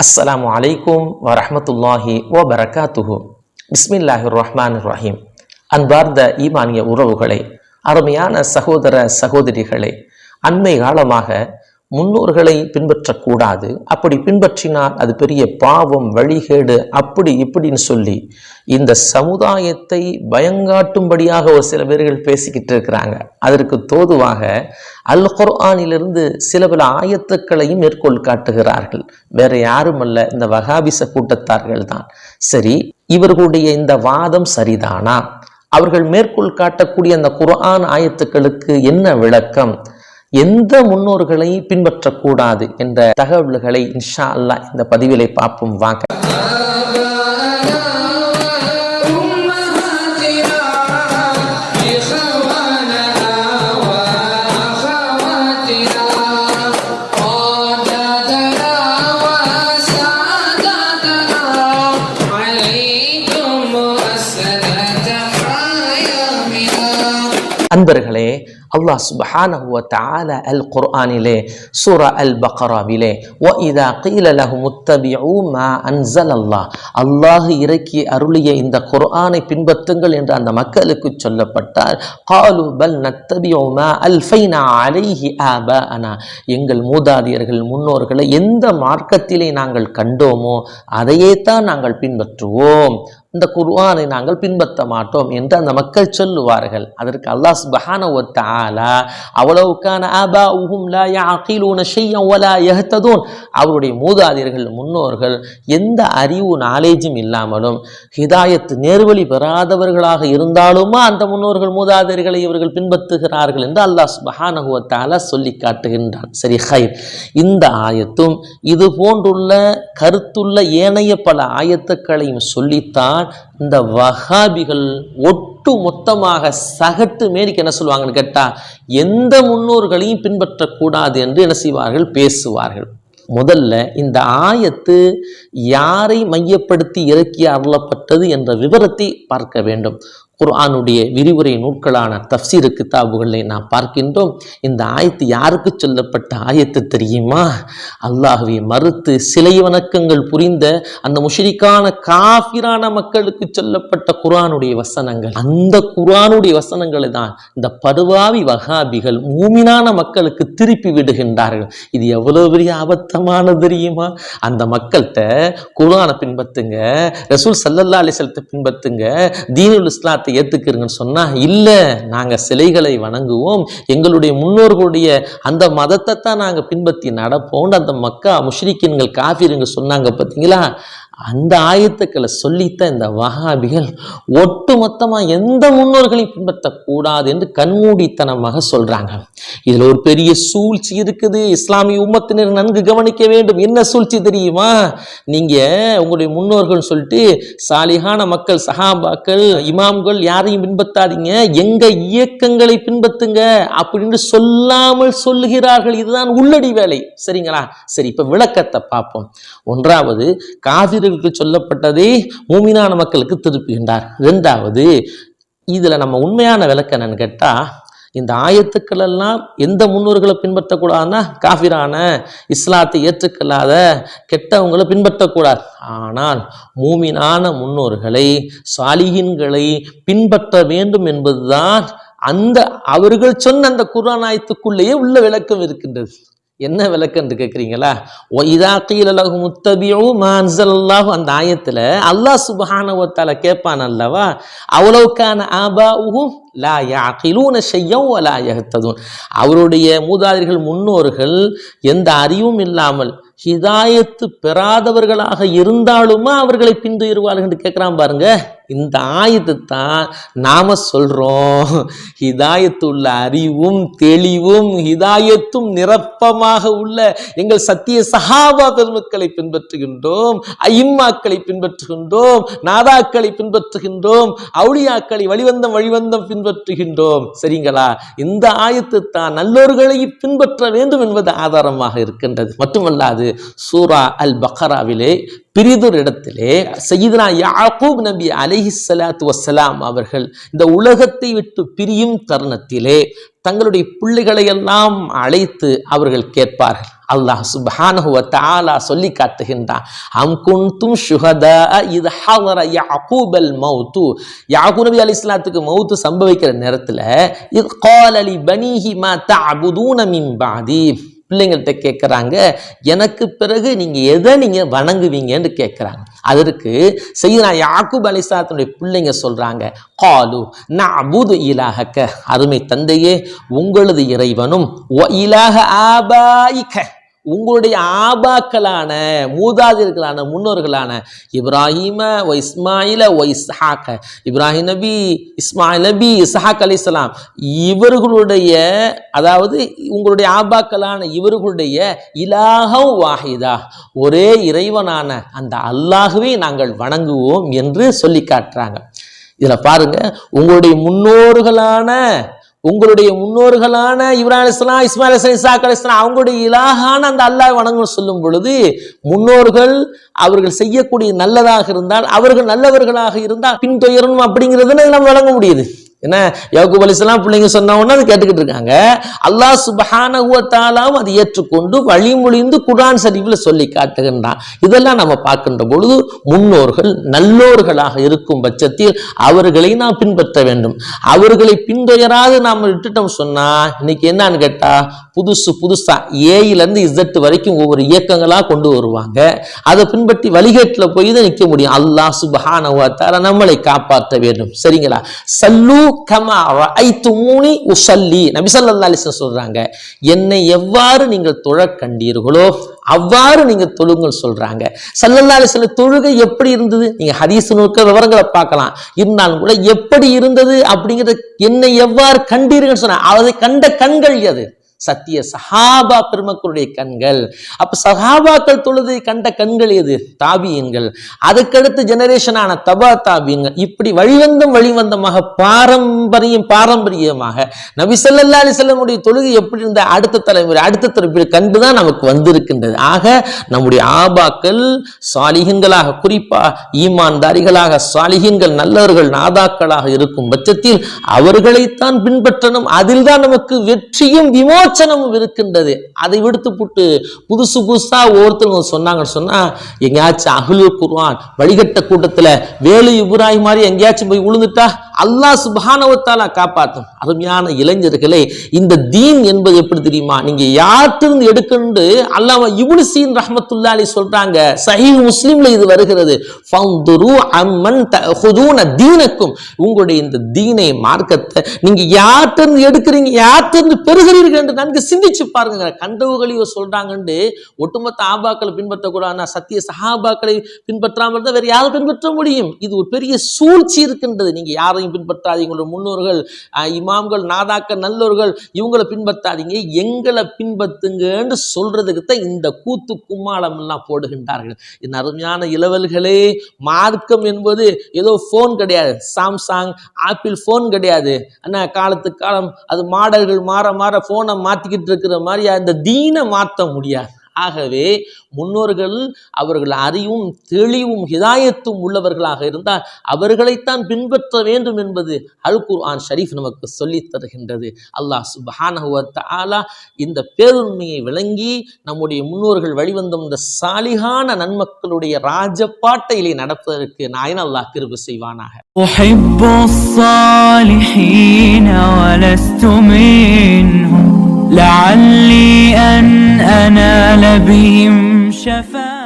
அஸ்ஸலாமு அலைக்கும் வரஹ்மத்துல்லாஹி ஓ பரகாத்துஹு பிஸ்மில்லாஹி ரஹ்மான் ரஹீம் அன்பார்ந்த ஈமானிய உறவுகளை அருமையான சகோதர சகோதரிகளை அண்மை காலமாக முன்னோர்களை பின்பற்றக்கூடாது. அப்படி பின்பற்றினால் அது பெரிய பாவம் வழிகேடு அப்படி இப்படின்னு சொல்லி இந்த சமுதாயத்தை பயங்காட்டும்படியாக ஒரு சில பேர்கள் பேசிக்கிட்டு இருக்கிறாங்க. அதற்கு தோதுவாக அல் குர்ஆனிலிருந்து சில பல ஆயத்துக்களையும் மேற்கோள் காட்டுகிறார்கள். வேற யாரும் அல்ல இந்த வகாபிச கூட்டத்தார்கள் தான். சரி இவர்களுடைய இந்த வாதம் சரிதானா? அவர்கள் மேற்கோள் காட்டக்கூடிய அந்த குர்ஆன் ஆயத்துக்களுக்கு என்ன விளக்கம்? எந்த முன்னோர்களை பின்பற்றக்கூடாது என்ற தகவல்களை இன்ஷா அல்லாஹ் இந்த பதிவிலை பார்ப்போம். வாங்க. அன்பர்களே அல்லாஹ் சுப்ஹானஹு வ தஆலா அல் குர்ஆனிலே சூரா அல் பக்ராவிலே வ இதா கீல லஹும் முத்தபிஉ மா அன்ஸலல்லாஹ் அல்லாஹ் இறக்கி அருளிய இந்த குர்ஆனை பின்பற்றுங்கள் என்று அந்த மக்களுக்கு சொல்லப்பட்டால் காலு பல் நத்தபிஉ மா அல்ஃபைனா அலைஹி ஆபாஅனா. எங்கள் மூதாதியர்கள் முன்னோர்களை எந்த மார்க்கத்திலே நாங்கள் கண்டோமோ அதையே தான் நாங்கள் பின்பற்றுவோம். இந்த குர்ஆனை நாங்கள் பின்பற்ற மாட்டோம் என்று அந்த மக்கள் சொல்லுவார்கள். அதற்கு அல்லாஹ் சுப்ஹானஹு வ தாலா அவ்வளவுக்கான ஆபா உஹும் லா யஅகிலூன ஷையன் ஒலா யஹ்ததூன் அவருடைய மூதாதையர்கள் முன்னோர்கள் எந்த அறிவு நாலேஜும் இல்லாமலும் ஹிதாயத் நேர்வழி பெறாதவர்களாக இருந்தாலுமா அந்த முன்னோர்கள் மூதாதையர்களை இவர்கள் பின்பற்றுகிறார்கள் என்று அல்லாஹ் சுப்ஹானஹு சொல்லி காட்டுகின்றான். சரி ஹைர். இந்த ஆயத்தும் இது போன்றுள்ள கருத்துள்ள ஏனைய பல ஆயத்துக்களையும் சொல்லித்தான் இந்த வஹாபிகள் ஒட்டு மொத்தமாக சகட்டு மேரிக்கு என்ன சொல்லுவாங்கன்னு கேட்டா எந்த முன்னோர்களையும் பின்பற்றக்கூடாது என்று என்ன செய்வார்கள்? பேசுவார்கள். முதல்ல இந்த ஆயத்து யாரை மையப்படுத்தி இறக்கி அருளப்பட்டது என்ற விவரத்தை பார்க்க வேண்டும். குர்ஆனுடைய விரிவுரை நூல்களான தப்சீர் கிதாபுகளை நாம் பார்க்கின்றோம். இந்த ஆயத்து யாருக்கு சொல்லப்பட்ட ஆயத்து தெரியுமா? அல்லாஹுவை மறுத்து சிலை வணக்கங்கள் புரிந்த அந்த முஷரிக்கான காஃபிரான மக்களுக்கு சொல்லப்பட்ட குர்ஆனுடைய வசனங்கள். அந்த குர்ஆனுடைய வசனங்களை தான் இந்த படுவாவி வகாபிகள் மூமினான மக்களுக்கு திருப்பி விடுகின்றார்கள். இது எவ்வளவு பெரிய ஆபத்தமானது தெரியுமா? அந்த மக்கள்கிட்ட குர்ஆனை பின்பற்றுங்க ரசூல் சல்லல்லா அலிசலத்தை பின்பற்றுங்க தீனுல் இஸ்லாத்தை இஸ்லாத்தை ஏத்துக்கிறீங்கன்னு சொன்னா இல்ல நாங்க சிலைகளை வணங்குவோம். எங்களுடைய முன்னோர்களுடைய அந்த மதத்தை தான் நாங்க பின்பற்றி நடப்போம் அந்த மக்கா முஷ்ரிக்கின்கள் காஃபிருங்க சொன்னாங்க பார்த்தீங்களா அந்த ஆயத்துக்களை சொல்லித்தான் இந்த வஹாபிகள் ஒட்டு மொத்தமாக எந்த முன்னோர்களையும் பின்பற்றக்கூடாது என்று கண்மூடித்தனமாக சொல்கிறாங்க இதில் ஒரு பெரிய சூழ்ச்சி இருக்குது. இஸ்லாமிய உம்மத்தினர் நன்கு கவனிக்க வேண்டும். என்ன சூழ்ச்சி தெரியுமா? நீங்கள் உங்களுடைய முன்னோர்கள் சொல்லிட்டு சாலிகான மக்கள் சஹாபாக்கள் இமாம்கள் யாரையும் பின்பற்றாதீங்க. எங்கள் இயக்கங்களை பின்பற்றுங்க அப்படின்னு சொல்லாமல் சொல்லுகிறார்கள். இதுதான் உள்ளடி வேலை. சரிங்களா? சரி இப்போ விளக்கத்தை பார்ப்போம். ஒன்றாவது காதிர மனிதர்களுக்கு சொல்லப்பட்டதை மூமினான மக்களுக்கு திருப்புகின்றார். ரெண்டாவது இதில் நம்ம உண்மையான விளக்கம் என்னன்னு கேட்டால் இந்த ஆயத்துக்கள் எல்லாம் எந்த முன்னோர்களை பின்பற்றக்கூடாதுன்னா காஃபிரான இஸ்லாத்தை ஏற்றுக்கல்லாத கெட்டவங்களை பின்பற்றக்கூடாது. ஆனால் மூமினான முன்னோர்களை சாலிகின்களை பின்பற்ற வேண்டும் என்பதுதான் அந்த அவர்கள் சொன்ன அந்த குரான் ஆயத்துக்குள்ளேயே உள்ள விளக்கம் இருக்கின்றது. என்ன விளக்கம் கேட்குறீங்களா? இதா கீழலகு முத்தபியும் மான்சல்லாஹும் அந்த ஆயத்தில் அல்லாஹ் சுபஹானவத்தால கேட்பான் அல்லவா? அவ்வளவுக்கான ஆபாவும் லா யாக்கிலூன செய்யும் லா யகத்ததும் அவருடைய மூதாதிரிகள் முன்னோர்கள் எந்த அறிவும் இல்லாமல் ஹிதாயத்து பெறாதவர்களாக இருந்தாலுமா அவர்களை பின்துயர்வார்கள் என்று கேட்குறான் பாருங்க. இந்த ஆயத்து தான் நாம சொல்றோம். ஹிதாயத்து உள்ள அறிவும் தெளிவும் ஹிதாயத்தும் நிரப்பமாக உள்ள எங்கள் சத்திய சகாபா பெருமக்களை பின்பற்றுகின்றோம். ஐம்மாக்களை பின்பற்றுகின்றோம். நாதாக்களை பின்பற்றுகின்றோம். அவுளியாக்களை வழிவந்தம் வழிவந்தம் பின்பற்றுகின்றோம். சரிங்களா? இந்த ஆயத்து தான் நல்லோர்களை பின்பற்ற வேண்டும் என்பது ஆதாரமாக இருக்கின்றது. மட்டுமல்லாது சூரா அல் பக்ராவிலே பிரிதொரு இடத்திலே சையீதனா யாக்கூப் நபி அலஹி சலாத்து வசலாம் அவர்கள் இந்த உலகத்தை விட்டு பிரியும் தருணத்திலே தங்களுடைய பிள்ளைகளை எல்லாம் அழைத்து அவர்கள் கேட்பார்கள். அல்லாஹ் சுப்ஹானஹு வ தஆலா சொல்லி காட்டுகின்றான். அம் குன்தும் ஷுஹதா இது ஹவர யாக்கூபல் மௌத்து. யாக்கூப் நபி அலைஹிஸ்ஸலாத்துக்கு மௌத்து சம்பவிக்கிற நேரத்துல இது காலலி பனீஹி மா தஅபுதூன மின் பாதி. பிள்ளைங்கள்ட்ட கேட்குறாங்க எனக்கு பிறகு நீங்கள் எதை நீங்கள் வணங்குவீங்கன்னு கேட்குறாங்க அதற்கு செய்யனா யாக்கூப் அலிஸ்லாத்தினுடைய பிள்ளைங்க சொல்கிறாங்க காலு அபூது இயலாகக்க அருமை தந்தையே உங்களது இறைவனும் ஒ இலாக ஆபாயிக்க. உங்களுடைய ஆபாக்களான மூதாதிர்களான முன்னோர்களான இப்ராஹிம ஒ இஸ்மாயில ஒ இஸ்ஹாக்க இப்ராஹிம் நபி இஸ்மாயில் நபி இஸ்ஹாக் அலிஸ்லாம் இவர்களுடைய அதாவது உங்களுடைய ஆபாக்களான இவர்களுடைய இலாகம் வாஹிதா ஒரே இறைவனான அந்த அல்லாகவே நாங்கள் வணங்குவோம் என்று சொல்லி காட்டுறாங்க. இதில் பாருங்க உங்களுடைய முன்னோர்களான உங்களுடைய முன்னோர்களான இப்ராஹிம் இஸ்லாம் இஸ்மாயில் அலிஸ்லாம் இசாக் அலிஸ்லாம் அவங்களுடைய இலாகான அந்த அல்லாஹ் வணங்கணும் சொல்லும் பொழுது முன்னோர்கள் அவர்கள் செய்யக்கூடிய நல்லதாக இருந்தால் அவர்கள் நல்லவர்களாக இருந்தால் பின்தொயரணும் அப்படிங்கிறதுன்னு நம்ம வழங்க முடியுது. என்ன? யகுப் அலிஸ்லாம் பிள்ளைங்க சொன்ன உடனே அதை கேட்டுக்கிட்டு இருக்காங்க. அல்லாஹ் சுபஹான தாலாம் அதை ஏற்றுக்கொண்டு வழிமொழிந்து குரான் சரிவில் சொல்லி காட்டுகின்றான். இதெல்லாம் நம்ம பார்க்கின்ற பொழுது முன்னோர்கள் நல்லோர்களாக இருக்கும் பட்சத்தில் அவர்களை நாம் பின்பற்ற வேண்டும். அவர்களை பின்தொயராது நாம் விட்டுட்டோம் சொன்னா இன்னைக்கு என்னன்னு கேட்டா புதுசு புதுசா ஏயில இருந்து இசட் வரைக்கும் ஒவ்வொரு இயக்கங்களாக கொண்டு வருவாங்க. அதை பின்பற்றி வழிகேட்டில் போய் தான் நிற்க முடியும். அல்லாஹ் சுபஹான தால நம்மளை காப்பாற்ற வேண்டும். சரிங்களா? சல்லூ கமா உசல்லி. நபி ஸல்லல்லாஹு அலைஹி சொல்றாங்க என்னை எவ்வாறு நீங்கள் தொழக் கண்டீர்களோ அவ்வாறு நீங்க தொழுங்கள் சொல்றாங்க. ஸல்லல்லாஹு அலைஹி தொழுகை எப்படி இருந்தது? நீங்க ஹதீஸ் நூற்க விவரங்களை பார்க்கலாம். இருந்தாலும் கூட எப்படி இருந்தது அப்படிங்கிறத என்னை எவ்வாறு கண்டீர்கள்னு சொன்ன அதை கண்ட கண்கள் எது? சத்திய சஹாபா பெருமக்களுடைய கண்கள். அப்ப சஹாபாக்கள் தொழுதை கண்ட கண்கள் எது? தாபியன்கள் அதுக்கடுத்து ஜெனரேஷனான தபா தாபியங்கள். இப்படி வழிவந்தம் வழிவந்தமாக பாரம்பரியம் பாரம்பரியமாக நபி அலிசல்லமுடைய தொழுகை எப்படி இருந்த? அடுத்த தலைமுறை அடுத்த தலைமுறை கண்டுதான் நமக்கு வந்திருக்கின்றது. ஆக நம்முடைய ஆபாக்கள் சாலிகங்களாக குறிப்பா ஈமான்தாரிகளாக சாலிகங்கள் நல்லவர்கள் நாதாக்களாக இருக்கும் பட்சத்தில் அவர்களைத்தான் பின்பற்றணும். அதில் தான் நமக்கு வெற்றியும் விமோ விமோச்சனமும் இருக்கின்றது. அதை விடுத்து புட்டு புதுசு புதுசா ஒவ்வொருத்தவங்க சொன்னாங்கன்னு சொன்னா எங்கேயாச்சும் அகலூர் குர்வான் வழிகட்ட கூட்டத்துல வேலு இப்ராஹிம் மாதிரி எங்கேயாச்சும் போய் விழுந்துட்டா அல்லாஹ் சுபானவத்தாலா காப்பாற்றும் அருமையான இளைஞர்களே இந்த தீன் என்பது எப்படி தெரியுமா? நீங்க யார்கிட்ட எடுக்கணுண்டு அல்லாம இப்னு சீன் ரஹ்மத்துல்லாஹி சொல்றாங்க. சஹி முஸ்லீம்ல இது வருகிறது. ஃபந்துரு அம்மன் தஹுதுன தீனக்கும். உங்களுடைய இந்த தீனை மார்க்கத்தை நீங்க யார்கிட்ட இருந்து எடுக்கிறீங்க? யார்கிட்ட இருந்து பெறுகிறீர்கள் என்று நன்கு சிந்திச்சு பாருங்க. கண்டவுகளையோ சொல்றாங்கன்னு ஒட்டுமொத்த ஆபாக்களை பின்பற்றக்கூடாது. சத்திய சஹாபாக்களை பின்பற்றாமல் இருந்தால் வேற யாரும் பின்பற்ற முடியும்? இது ஒரு பெரிய சூழ்ச்சி இருக்கின்றது. நீங்க யாரையும் பின்பற்றாதீங்க. முன்னோர்கள் இமாம்கள் நாதாக்கள் நல்லோர்கள் இவங்களை பின்பற்றாதீங்க. எங்களை பின்பற்றுங்கன்னு சொல்றதுக்கு தான் இந்த கூத்து கும்மாளம் எல்லாம் போடுகின்றார்கள். இந்த அருமையான இளவல்களே மார்க்கம் என்பது ஏதோ ஃபோன் கிடையாது. சாம்சங் ஆப்பிள் ஃபோன் கிடையாது. அண்ணா காலத்து காலம் அது மாடல்கள் மாற மாற ஃபோனை மாற்றிக்கிட்டு இருக்கிற மாதிரி அந்த தீனை மாற்ற முடியாது. ஆகவே முன்னோர்கள் அவர்கள் அறிவும் தெளிவும் ஹிதாயத்தும் உள்ளவர்களாக இருந்தால் அவர்களைத்தான் பின்பற்ற வேண்டும் என்பது அல் குர்ஆன் ஷரீஃப் நமக்கு சொல்லித் தருகின்றது அல்லாஹ் சுப்ஹானஹு வ தஆலா இந்த பேருண்மையை விளங்கி நம்முடைய முன்னோர்கள் வழிவந்த இந்த சாலிகான நன்மக்களுடைய ராஜபாட்டையிலே நடப்பதற்கு நாயன் அல்லாஹ் கிருபை செய்வானாக أحب الصالحين ولست منهم لعلي أن أنال بهم شفاعة.